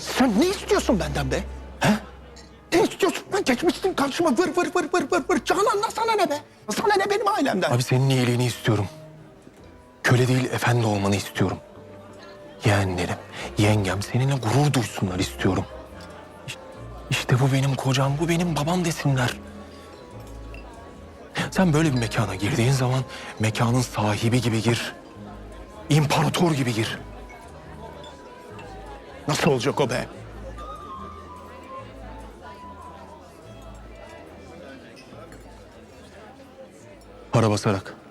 Sen ne istiyorsun benden be? He? Ne istiyorsun? Ben geçmişsin karşıma vır vır vır vır vır vır. Canan'la sana ne be? Sana ne benim ailemden? Abi senin iyiliğini istiyorum. Köle değil efendi olmanı istiyorum. Yeğenlerim, yengem seninle gurur duysunlar istiyorum. İşte bu benim kocam, bu benim babam desinler. Sen böyle bir mekana girdiğin zaman mekanın sahibi gibi gir. İmparator gibi gir. Nasıl olacak o be? Para basarak.